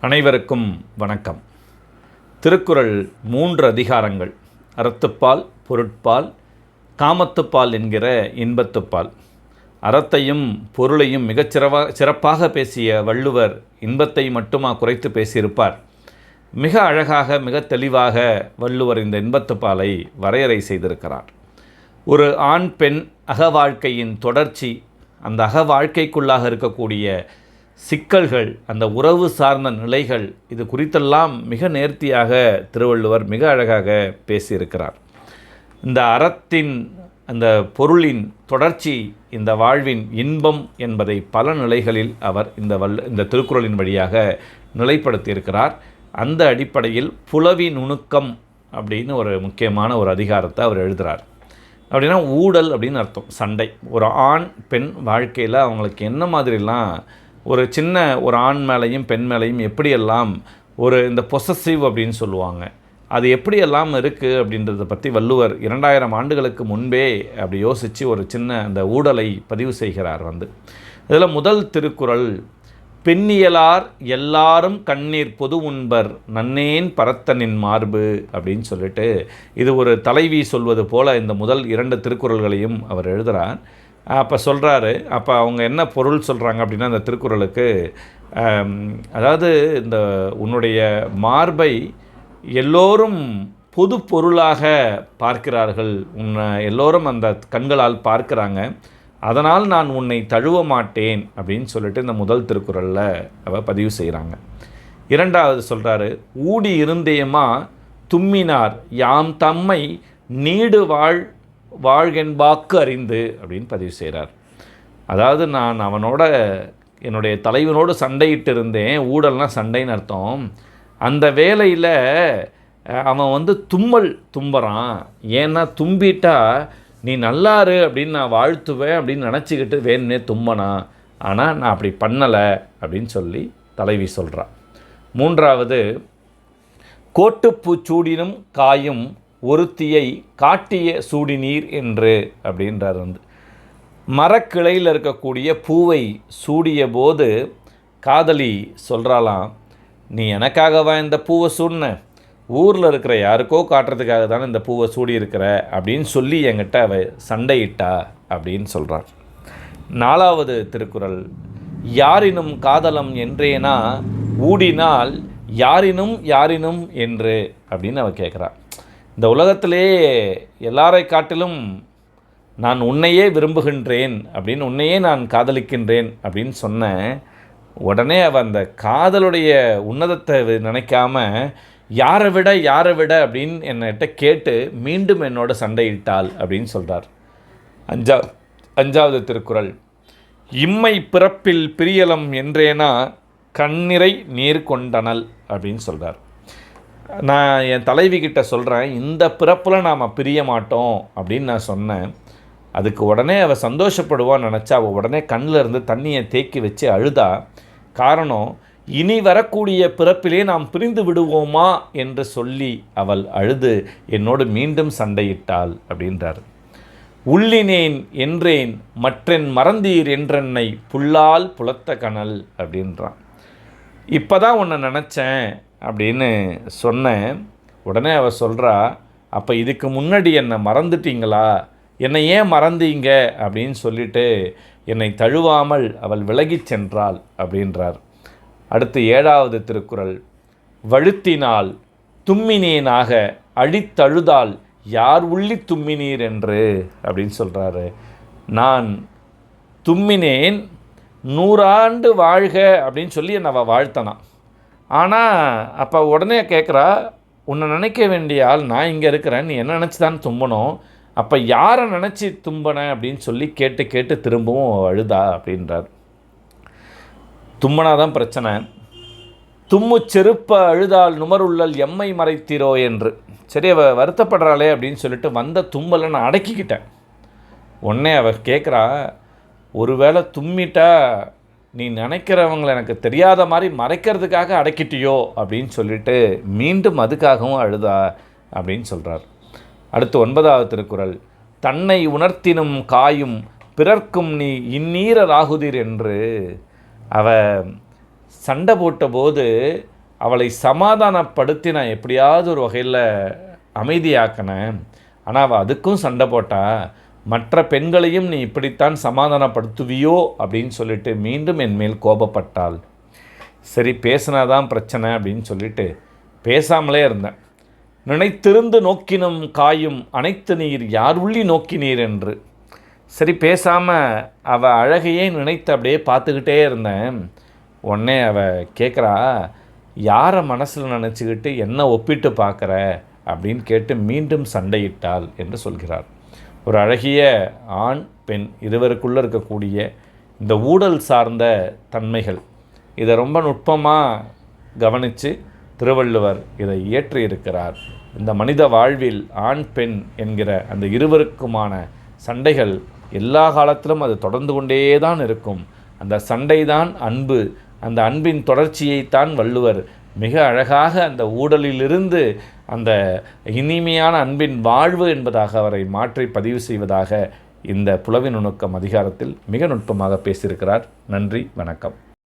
அனைவருக்கும் வணக்கம். திருக்குறள் மூன்று அதிகாரங்கள். அறத்துப்பால் பொருட்பால் காமத்துப்பால் என்கிற இன்பத்துப்பால். அறத்தையும் பொருளையும் மிகச்சிறவா சிறப்பாக பேசிய வள்ளுவர் இன்பத்தை மட்டுமா குறைத்து பேசியிருப்பார்? மிக அழகாக மிக தெளிவாக வள்ளுவர் இந்த இன்பத்துப்பாலை வரையறை செய்திருக்கிறார். ஒரு ஆண் பெண் அக வாழ்க்கையின் தொடர்ச்சி அந்த அக வாழ்க்கைக்குள்ளாக இருக்கக்கூடிய சிக்கல்கள் அந்த உறவு சார்ந்த நிலைகள் இது குறித்தெல்லாம் மிக நேர்த்தியாக திருவள்ளுவர் மிக அழகாக பேசியிருக்கிறார். இந்த அறத்தின் அந்த பொருளின் தொடர்ச்சி இந்த வாழ்வின் இன்பம் என்பதை பல நிலைகளில் அவர் இந்த வல் இந்த திருக்குறளின் வழியாக நிலைப்படுத்தியிருக்கிறார். அந்த அடிப்படையில் புலவி நுணுக்கம் அப்படின்னு ஒரு முக்கியமான ஒரு அதிகாரத்தை அவர் எழுதுகிறார் அப்படின்னா ஊடல் அப்படின்னு அர்த்தம் சண்டை. ஒரு ஆண் பெண் வாழ்க்கையில் அவங்களுக்கு என்ன மாதிரிலாம் ஒரு சின்ன ஒரு ஆண் மேலேயும் பெண் மேலேயும் எப்படியெல்லாம் ஒரு இந்த பொசசிவ் அப்படின்னு சொல்லுவாங்க. அது எப்படியெல்லாம் இருக்குது அப்படின்றத பற்றி வள்ளுவர் இரண்டாயிரம் ஆண்டுகளுக்கு முன்பே அப்படி யோசித்து ஒரு சின்ன அந்த ஊடலை பதிவு செய்கிறார் வந்து. இதில் முதல் திருக்குறள் பெண்ணியலார் எல்லாரும் கண்ணீர் பொது உண்பர் நன்னேன் பரத்தனின் மார்பு அப்படின்னு சொல்லிட்டு இது ஒரு தலைவி சொல்வது போல இந்த முதல் இரண்டு திருக்குறள்களையும் அவர் எழுதுகிறார் அப்போ சொல்கிறாரு அப்போ அவங்க என்ன பொருள் சொல்கிறாங்க அப்படின்னா அந்த திருக்குறளுக்கு அதாவது இந்த உன்னுடைய மார்பை எல்லோரும் பொது பொருளாக பார்க்கிறார்கள். உன்னை எல்லோரும் அந்த கண்களால் பார்க்குறாங்க. அதனால் நான் உன்னை தழுவ மாட்டேன் அப்படின்னு சொல்லிட்டு இந்த முதல் திருக்குறளில் அவ பதிவு செய்கிறாங்க இரண்டாவது சொல்கிறாரு ஊடி இருந்தேமா தும்மினார். யாம் தம்மை நீடு வாழ் வாழ்கென்பாக்கு அறிந்து அப்படின்னு பதிவு செய்கிறார் அதாவது நான் அவனோட என்னுடைய தலைவனோடு சண்டையிட்டு இருந்தேன் ஊடல்னா சண்டைன்னு அர்த்தம். அந்த வேலையில் அவன் வந்து தும்மல் தும்புறான். ஏன்னா தும்பிட்டா நீ நல்லாரு அப்படின்னு நான் வாழ்த்துவேன் அப்படின்னு நினச்சிக்கிட்டு வேணுனே தும்பனா ஆனால் நான் அப்படி பண்ணலை அப்படின்னு சொல்லி தலைவி சொல்கிறான் மூன்றாவது கோட்டுப்பூச்சூடினும் காயும் ஒருத்தியை காட்டிய சூடிநீர் என்று அப்படின்றார் வந்து. மரக்கிளையில் இருக்கக்கூடிய பூவை சூடிய போது காதலி சொல்கிறாளாம் நீ எனக்காகவா இந்த பூவை சூடின? ஊரில் இருக்கிற யாருக்கோ காட்டுறதுக்காக தானே இந்த பூவை சூடி இருக்கிற அப்படின்னு சொல்லி என்கிட்ட அவ சண்டையிட்டா அப்படின்னு சொல்கிறார் நாலாவது திருக்குறள் யாரினும் காதலம் என்றேனா? ஊடினால் யாரினும் யாரினும் என்று அப்படின்னு அவ கேட்குறான் இந்த உலகத்திலே எல்லாரை காட்டிலும் நான் உன்னையே விரும்புகின்றேன் அப்படின்னு உன்னையே நான் காதலிக்கின்றேன் அப்படின்னு சொன்ன உடனே அவ அந்த காதலுடைய உன்னதத்தை நினைக்காம யாரை விட யாரை விட? அப்படின்னு என்னகிட்ட கேட்டு மீண்டும் என்னோட சண்டையிட்டாள் அப்படின்னு சொல்கிறார் அஞ்சா அஞ்சாவது திருக்குறள். இம்மை பிறப்பில் பிரியலம் என்றேனா கண்ணிறை நீர் கொண்டனல் அப்படின்னு சொல்கிறார் நான் என் தலைவி கிட்ட சொல்கிறேன் இந்த பிறப்பில் நாம் பிரிய மாட்டோம் அப்படின்னு நான் சொன்னேன். அதுக்கு உடனே அவள் சந்தோஷப்படுவான்னு நினச்சா அவள் உடனே கண்ணில் இருந்து தண்ணியை தேக்கி வச்சு அழுதா காரணம் இனி வரக்கூடிய பிறப்பிலே நாம் பிரிந்து விடுவோமா? என்று சொல்லி அவள் அழுது என்னோடு மீண்டும் சண்டையிட்டாள் அப்படின்றார். உள்ளினேன் என்றேன் மற்றென் மறந்தீர் என்றென்னை புல்லால் புலத்த கனல் அப்படின்றான். இப்போ தான் உன்னை நினச்சேன் அப்படின்னு சொன்னேன் உடனே அவள் சொல்கிறா அப்போ இதுக்கு முன்னாடி என்னை மறந்துட்டீங்களா? என்னை ஏன் மறந்தீங்க? அப்படின்னு சொல்லிட்டு என்னை தழுவாமல் அவள் விலகிச் சென்றாள் அப்படின்றார். அடுத்து ஏழாவது திருக்குறள் வழுத்தினால் தும்மினேனாக அழித்தழுதால் யார் உள்ளி தும்மினீர் என்று? அப்படின்னு சொல்கிறாரு நான் தும்மினேன் நூறாண்டு வாழ்க அப்படின்னு சொல்லி என்னை அவள் வாழ்த்தனான் ஆனால் அப்போ உடனே கேட்குறா உன்னை நினைக்க வேண்டிய ஆள் நான் இங்கே இருக்கிறேன். நீ என்ன நினச்சி தான் தும்பணும்? அப்போ யாரை நினச்சி தும்பன? அப்படின்னு சொல்லி கேட்டு கேட்டு திரும்பவும் அழுதா அப்படின்றார். தும்மனாதான் பிரச்சனை. தும்மு செருப்ப அழுதால் நுமருள்ளல் எம்மை மறைத்தீரோ? என்று. சரி அவ வருத்தப்படுறாளே அப்படின்னு சொல்லிட்டு வந்த தும்பலை நான் அடக்கிக்கிட்டேன். உடனே அவ கேட்குறா ஒருவேளை தும்மிட்டா நீ நினைக்கிறவங்களை எனக்கு தெரியாத மாதிரி மறைக்கிறதுக்காக அடக்கிட்டியோ அப்படின்னு சொல்லிட்டு மீண்டும் அதுக்காகவும் அழுதா அப்படின்னு சொல்கிறார் அடுத்து ஒன்பதாவது திருக்குறள். தன்னை உணர்த்தினும் காயும் பிறர்க்கும் நீ இந்நீர ராகுதிர் என்று அவ சண்டை போட்டபோது அவளை சமாதானப்படுத்தி நான் எப்படியாவது ஒரு வகையில் அமைதியாக்கினேன் ஆனால் அவள் அதுக்கும் சண்டை போட்டா. மற்ற பெண்களையும் நீ இப்படித்தான் சமாதானப்படுத்துவியோ அப்படின்னு சொல்லிட்டு மீண்டும் என் மேல் கோபப்பட்டாள். சரி பேசினாதான் பிரச்சனை அப்படின்னு சொல்லிட்டு பேசாமலே இருந்தேன். நினைத்திருந்து நோக்கினும் காயும் அனைத்து நீர் யார் உள்ளி நோக்கினீர் என்று. சரி பேசாமல் அவள் அழகையே நினைத்து அப்படியே பார்த்துக்கிட்டே இருந்தேன். உடனே அவள் கேட்குறா யாரை மனசில் நினச்சிக்கிட்டு என்ன ஒப்பிட்டு பார்க்குற? அப்படின்னு கேட்டு மீண்டும் சண்டையிட்டாள் என்று சொல்கிறார். ஒரு அழகிய ஆண் பெண் இருவருக்குள்ளே இருக்கக்கூடிய இந்த ஊடல் சார்ந்த தன்மைகள். இதை ரொம்ப நுட்பமாக கவனித்து திருவள்ளுவர் இதை இயற்றியிருக்கிறார். இந்த மனித வாழ்வில் ஆண் பெண் என்கிற அந்த இருவருக்குமான சண்டைகள் எல்லா காலத்திலும் அது தொடர்ந்து கொண்டே தான் இருக்கும். அந்த சண்டை தான் அன்பு. அந்த அன்பின் தொடர்ச்சியைத்தான் வள்ளுவர் மிக அழகாக அந்த ஊடலிலிருந்து அந்த இனிமையான அன்பின் வாழ்வு என்பதாக அவரை மாற்றி பதிவு செய்வதாக இந்த புலவின் நுணுக்கம் அதிகாரத்தில் மிக நுட்பமாக பேசியிருக்கிறார். நன்றி வணக்கம்.